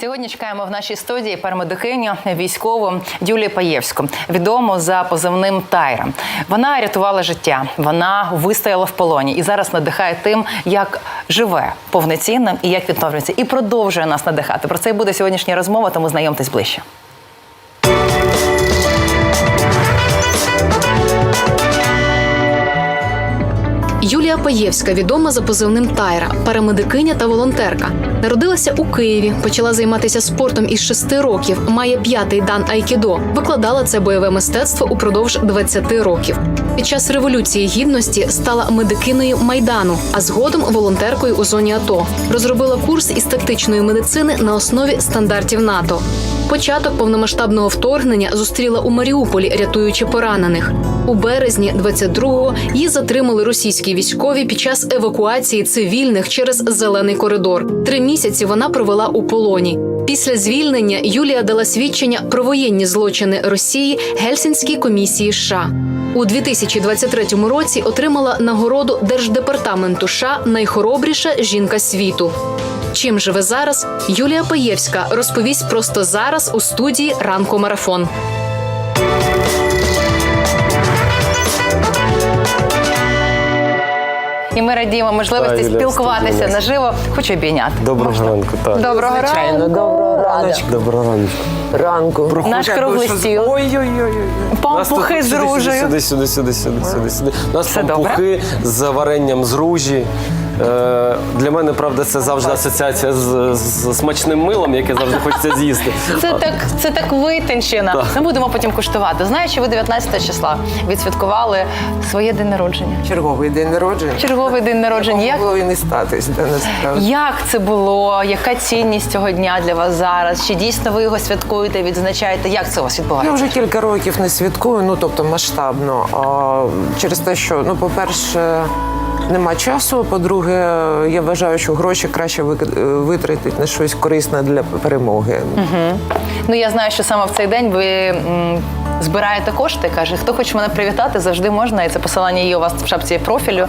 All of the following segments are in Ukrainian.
Сьогодні чекаємо в нашій студії пермедикиню військову Юлію Паєвську, відому за позивним Тайра. Вона рятувала життя, вона вистояла в полоні і зараз надихає тим, як живе повноцінно і як відновлюється, і продовжує нас надихати. Про це і буде сьогоднішня розмова, тому знайомтесь ближче. Паєвська, відома за позивним Тайра, парамедикиня та волонтерка. Народилася у Києві, почала займатися спортом із шести років. Має п'ятий дан айкідо. Викладала це бойове мистецтво упродовж 20 років. Під час революції гідності стала медикиною майдану, а згодом волонтеркою у зоні АТО. Розробила курс із тактичної медицини на основі стандартів НАТО. Початок повномасштабного вторгнення зустріла у Маріуполі, рятуючи поранених. У березні 22-го її затримали російські військові під час евакуації цивільних через зелений коридор. Три місяці вона провела у полоні. Після звільнення Юлія дала свідчення про воєнні злочини Росії Гельсінській комісії США. У 2023 році отримала нагороду Держдепартаменту США Найхоробріша жінка світу. Чим живе зараз? Юлія Паєвська розповість просто зараз у студії Ранко Марафон. І ми радіємо можливості Юлія, спілкуватися студія. наживо. Хочу обійняти. Доброго ранку, так. Доброго Звичайно, ранку. доброго ранку. Доброго ранку. Ранку. Наш круглий стіл. Ой-ой-ой. Пампухи з ружею. Сюди, сюди, сюди, сюди, сюди, сюди. У нас Все пампухи з варенням з ружі. Е, Для мене, правда, це завжди асоціація з, з смачним милом, яке завжди хочеться з'їсти. Це так, це так витончено. Так. Ми будемо потім куштувати. Знаю, що ви 19 числа відсвяткували своє день народження. Черговий день народження. Черговий день народження. Як, Могло і не статись, да, насправді. як це було? Яка цінність цього дня для вас зараз? Чи дійсно ви його святкуєте, відзначаєте? Як це у вас Я вже кілька років не святкую, ну тобто масштабно. А, через те, що, ну, по-перше, нема часу. По-друге, я вважаю, що гроші краще вик- витратити на щось корисне для перемоги. Ну я знаю, що саме в цей день ви м, збираєте кошти. Каже, хто хоче мене привітати, завжди можна. І це посилання є у вас в шапці профілю.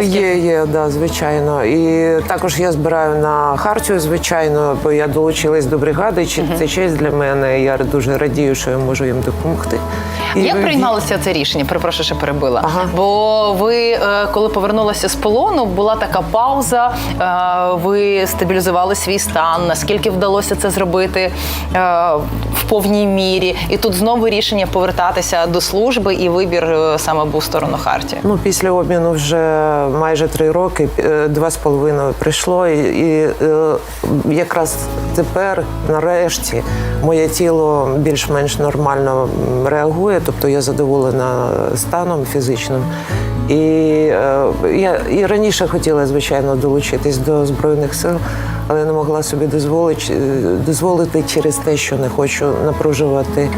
Є, є, да, звичайно. І також я збираю на хартію, звичайно, бо я долучилась до бригади. Чи це честь для мене? Я дуже радію, що я можу їм допомогти. І Як ви- приймалося це рішення? Перепрошую, що перебила. Ага. Бо ви, е, коли повернулися з полону, була така пауза. е, Ви стабілізували свій стан. Наскільки вдалося це зробити е, в повній мірі? І тут знову рішення повертатися до служби, і вибір е, саме був сторону Хартії. Ну, після обміну вже майже три роки, е, два з половиною прийшло, і, і е, якраз тепер, нарешті, моє тіло більш-менш нормально реагує, тобто я задоволена станом фізичним. І е, я і раніше хотіла, звичайно, долучитись до Збройних сил, але не могла собі дозволити, дозволити через те, що не хочу напружувати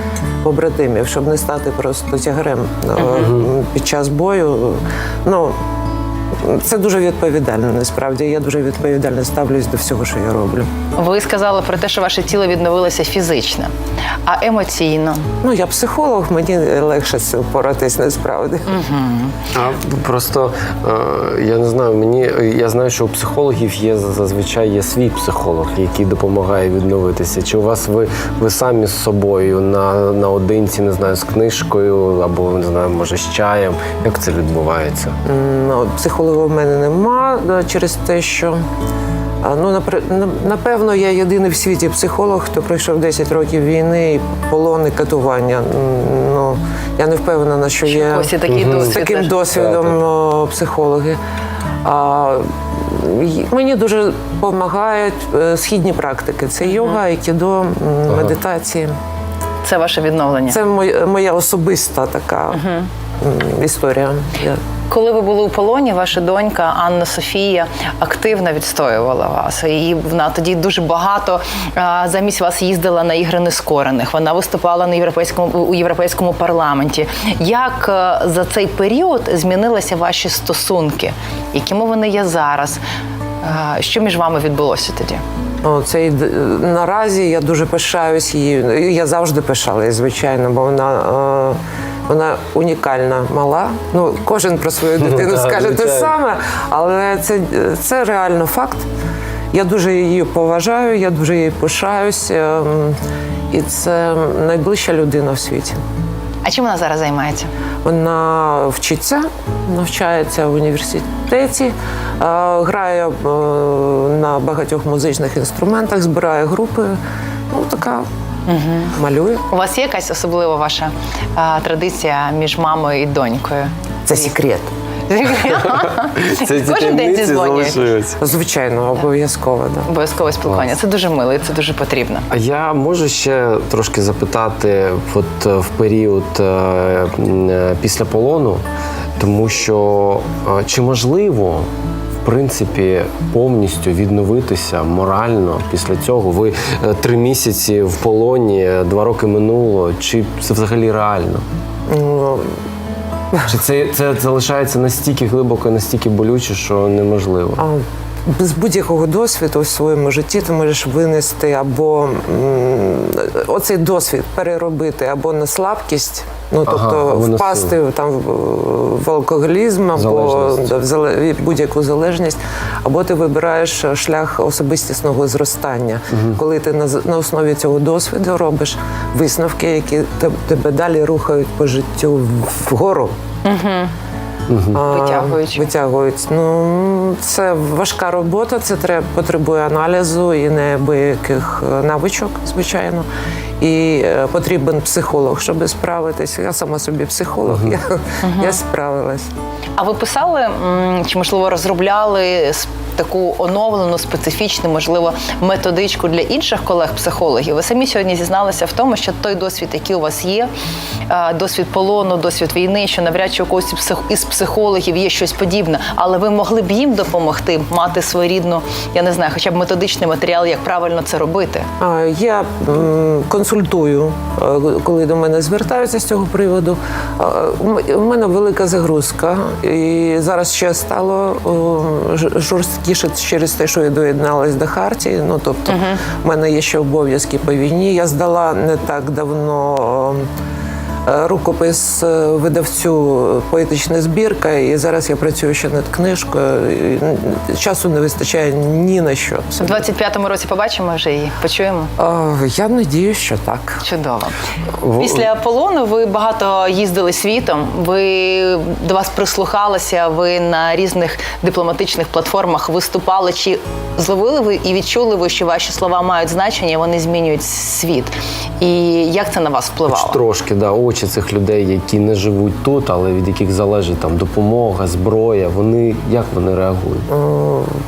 побратимів, щоб не стати просто тягарем е, під час бою. Ну, це дуже відповідально, насправді. Я дуже відповідально ставлюсь до всього, що я роблю. Ви сказали про те, що ваше тіло відновилося фізично, а емоційно. Ну, я психолог, мені легше з цим поратись насправді. А просто е, я не знаю, мені я знаю, що у психологів є зазвичай є свій психолог, який допомагає відновитися. Чи у вас ви, ви самі з собою на, наодинці, не знаю, з книжкою або не знаю, може з чаєм? Як це відбувається? Ну, психолога в мене нема да, через те, що. Ну, напевно, я єдиний в світі психолог, хто пройшов 10 років війни, і полон і катування. Ну, я не впевнена, що є Ось такий з таким досвідом психологи. А, мені дуже допомагають е, східні практики. Це йога, айкідо, м, медитації. Це ваше відновлення. Це моя, моя особиста така м, історія. Коли ви були у полоні, ваша донька Анна Софія активно відстоювала вас. І вона тоді дуже багато замість вас їздила на ігри нескорених. Вона виступала на європейському у європейському парламенті. Як е, за цей період змінилися ваші стосунки? Якими вони є зараз? Е, Що між вами відбулося тоді? О, це і д- наразі я дуже пишаюсь її. Я завжди пишалась, звичайно, бо вона. е, Вона унікальна, мала. Ну, кожен про свою дитину скаже те саме, але це, це реально факт. Я дуже її поважаю, я дуже її пишаюся. ем, І це найближча людина в світі. А чим вона зараз займається? Вона вчиться, навчається в університеті, е, грає е, на багатьох музичних інструментах, збирає групи. Ну, така малює. У вас є якась особлива ваша а, традиція між мамою і донькою? Це секрет. Це Кожен день таємниці Звичайно, обов'язково. Да. Обов'язкове спілкування. Це дуже мило і це дуже потрібно. А я можу ще трошки запитати, от е, в період е, е, після полону, тому що е, чи можливо. Принципі, повністю відновитися морально після цього. Ви е, три місяці в полоні, е, два роки минуло. Чи це взагалі реально? Ну, Чи це, це залишається настільки глибоко, настільки болюче, що неможливо? Без будь-якого досвіду в своєму житті ти можеш винести або оцей досвід переробити або на слабкість, ну тобто на впасти там в, алкоголізм або в будь-яку залежність, або ти вибираєш шлях особистісного зростання, коли ти на, з- на основі цього досвіду робиш висновки, які тебе далі рухають по життю вгору. А, Витягуючи. Витягують. Ну, це важка робота, це треба, потребує аналізу і неабияких е, навичок, звичайно. І е, потрібен психолог, щоб справитися. Я сама собі психолог, я, я справилась. А ви писали чи можливо розробляли таку оновлену, специфічну, можливо, методичку для інших колег-психологів? Ви самі сьогодні зізналися в тому, що той досвід, який у вас є, досвід полону, досвід війни, що навряд чи у когось із псих- із психологів є щось подібне, але ви могли б їм допомогти мати своєрідну, я не знаю, хоча б методичний матеріал, як правильно це робити. Я консультую, е, коли до мене звертаються з цього приводу. У мене велика загрузка, і зараз ще стало о, жорсткіше через те, що я доєдналась до Хартії. Ну тобто, в мене є ще обов'язки по війні. Я здала не так давно. о, Рукопис е, видавцю поетична збірка, і зараз я працюю ще над книжкою. Часу не вистачає ні на що. У 25-му році побачимо вже її, почуємо. Я надію, що так. Чудово. Після полону ви багато їздили світом. Ви до вас прислухалися. Ви на різних дипломатичних платформах виступали. Чи зловили ви і відчули ви, що ваші слова мають значення? Вони змінюють світ. І як це на вас Хоч впливало? трошки да, очі цих людей, які не живуть тут, але від яких залежить там допомога, зброя. Вони як вони реагують?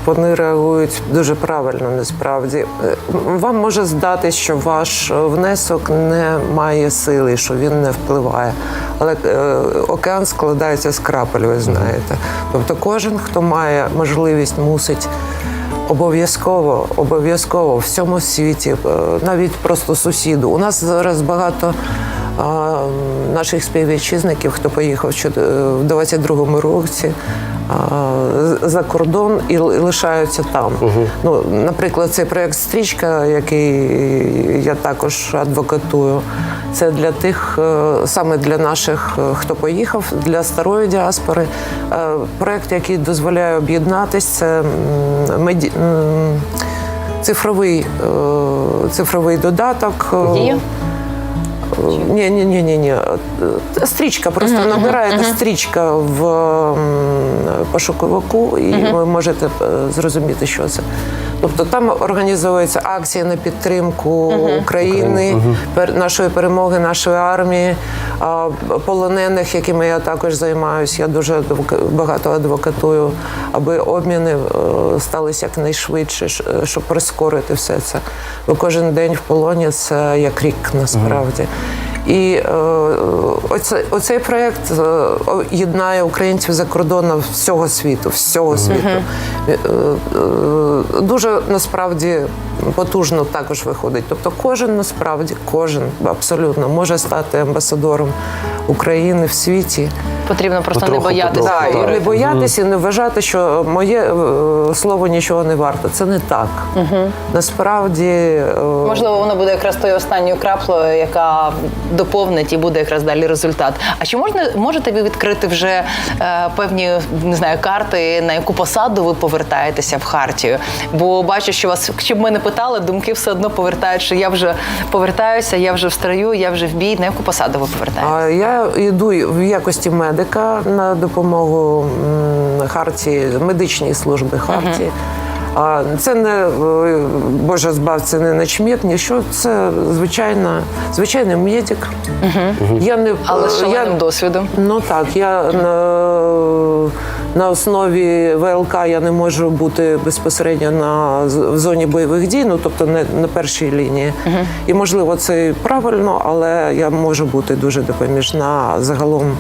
Вони реагують дуже правильно, насправді. Е, Вам може здатись, що ваш внесок не має сили, що він не впливає. Але е, океан складається з крапель, ви знаєте. Тобто кожен, хто має можливість, мусить. Обов'язково, обов'язково в всьому світі, е, навіть просто сусіду. У нас зараз багато наших співвітчизників, хто поїхав в е, в 22-му році за кордон і лишаються там. Ну, наприклад, цей проєкт Стрічка, який я також адвокатую, це для тих, е, саме для наших, е, хто поїхав, для старої діаспори. Проєкт, який дозволяє об'єднатися, це меді... цифровий, цифровий додаток. Дія? Ні, ні, ні, ні, ні. Стрічка. Просто набираєте стрічка в пошуковику, і ви можете е, зрозуміти, що це. Тобто там організовуються акції на підтримку України, пер- нашої перемоги, нашої армії, полонених, якими я також займаюся. Я дуже багато адвокатую, аби обміни е, сталися якнайшвидше, е, щоб прискорити все це. Бо кожен день в полоні це як рік насправді. І е, оце, оцей проєкт е, єднає українців за кордоном всього світу, всього світу. Е, е, дуже насправді потужно також виходить. Тобто кожен насправді, кожен абсолютно може стати амбасадором України в світі. Потрібно просто Потроху, не боятися. потроху. І не боятися, і не вважати, що моє е, слово нічого не варте. Це не так. Насправді е, Можливо, воно буде якраз тою останньою краплею, яка доповнить і буде якраз далі результат. А чи можна можете ви відкрити вже е, певні не знаю карти, на яку посаду ви повертаєтеся в хартію? Бо бачу, що вас, щоб ми не питали, думки все одно повертають, що я вже повертаюся, я вже в строю, я вже в бій. На яку посаду ви повертаєтеся? Я йду в якості медика на допомогу Харті, медичній служби Харті. А це не е, Боже збав, це не начмет, нічого. Це звичайна, звичайний медик. Я не Але я- шаленим досвідом. Ну так, я на, на основі ВЛК я не можу бути безпосередньо на в зоні бойових дій, ну тобто не на першій лінії. І можливо це і правильно, але я можу бути дуже допоміжна загалом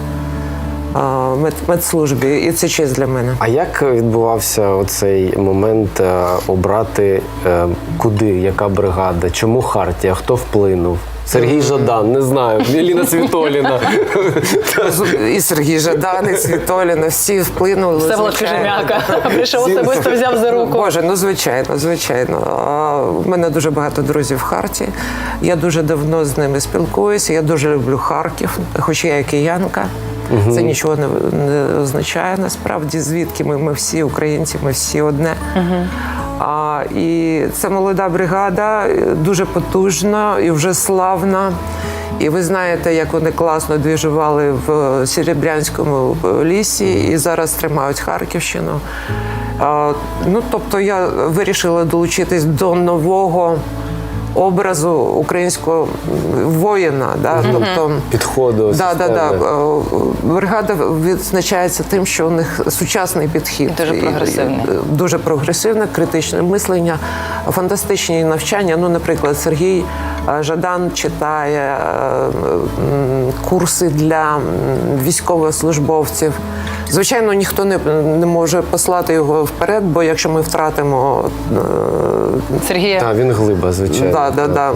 мед, медслужбі, і це честь для мене. А як відбувався оцей момент е, обрати е, куди, яка бригада? Чому Хартія? Хто вплинув? Сергій Жадан, не знаю. Еліна Світоліна. І Сергій Жадан, і Світоліна, всі вплинули. Все було. Кожем'яка. Прийшов особисто взяв за руку. Боже, ну звичайно, звичайно. У мене дуже багато друзів в Харті. Я дуже давно з ними спілкуюся. Я дуже люблю Харків, хоч я і киянка. Це нічого не, не означає насправді. Звідки ми? Ми всі українці, ми всі одне. А, і це молода бригада, дуже потужна і вже славна. І ви знаєте, як вони класно двіжували в Серебрянському лісі і зараз тримають Харківщину. А, Ну, тобто я вирішила долучитись до нового образу українського воїна. Да? Тобто, Підходу. Да, да, да. Е, Бригада відзначається тим, що у них сучасний підхід. Дуже прогресивний. Е, Дуже прогресивне, критичне мислення, фантастичні навчання. Ну, наприклад, Сергій е, Жадан читає курси для військовослужбовців. Звичайно, ніхто не, не може послати його вперед, бо якщо ми втратимо е, Сергія. Так, він глиба, звичайно. Да, да, да.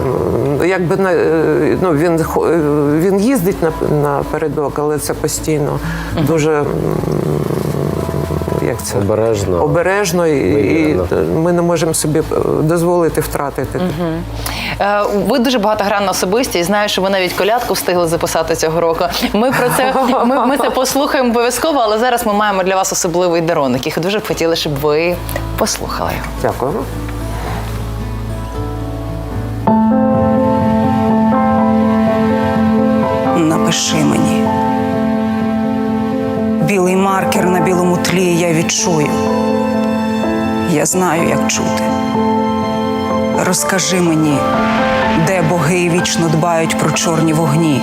Якби на е, ну він хо- е, він їздить на напередок, але це постійно дуже як це Обережно. обережно, і, і ми не можемо собі е, дозволити втратити. Е, Ви дуже багатогранна особистість. Знаю, що ви навіть колядку встигли записати цього року. Ми про це ми, ми це послухаємо обов'язково, але зараз ми маємо для вас особливий дарунок, який дуже б хотіли, щоб ви послухали його. Дякуємо. Напиши мені. Білий маркер на білому тлі я відчую. Я знаю, як чути. Розкажи мені, де боги вічно дбають про чорні вогні.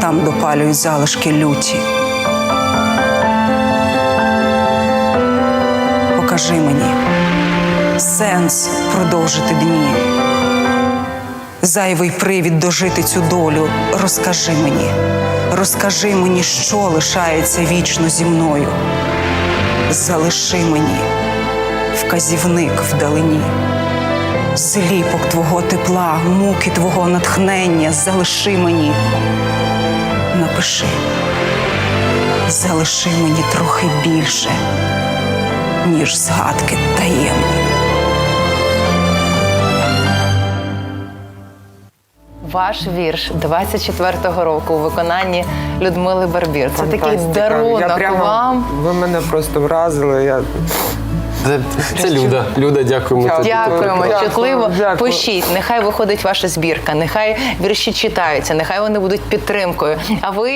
Там допалюють залишки люті. Покажи мені сенс продовжити дні зайвий привід дожити цю долю. Розкажи мені, розкажи мені, що лишається вічно зі мною. Залиши мені вказівник вдалині. Зліпок твого тепла, муки твого натхнення, залиши мені. Напиши, залиши мені трохи більше, ніж згадки таємні. Ваш вірш 24-го року у виконанні Людмили Барбір. Це такий дарунок Я прямо- вам. Ви мене просто вразили. Я Це, це Люда. Люда, дякуємо тобі. Дякуємо, Дякую, чутливо. дякую. Пишіть, нехай виходить ваша збірка, нехай вірші читаються, нехай вони будуть підтримкою. А ви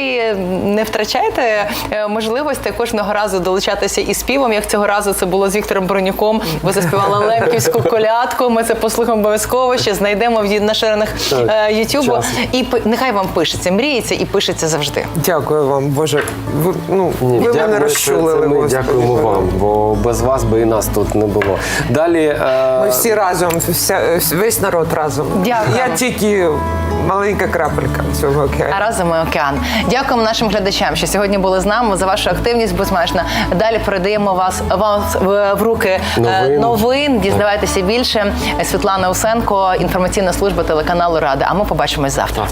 не втрачаєте е, можливості кожного разу долучатися і співом, як цього разу це було з Віктором Бронюком. Ви заспівали лемківську колядку. Ми це послухаємо обов'язково. Ще знайдемо в наших Так, Ютубу. час. І пи- нехай вам пишеться, мріється і пишеться завжди. дякую вам, Боже. Ви, ну, ви дякую, мене це- розчулили. Ми Господи. дякуємо вам, бо без вас би і нас тут не було. Далі. е, Ми всі разом, вся, весь народ разом. Дякую. Я тільки маленька крапелька в цьому океані. А разом ми океан. Дякуємо нашим глядачам, що сьогодні були з нами за вашу активність безмежна. Далі передаємо вас вам в, в руки е, Новин. новин. Дізнавайтеся більше. Світлана Усенко, інформаційна служба телеканалу Рада. А ми побачимось завтра.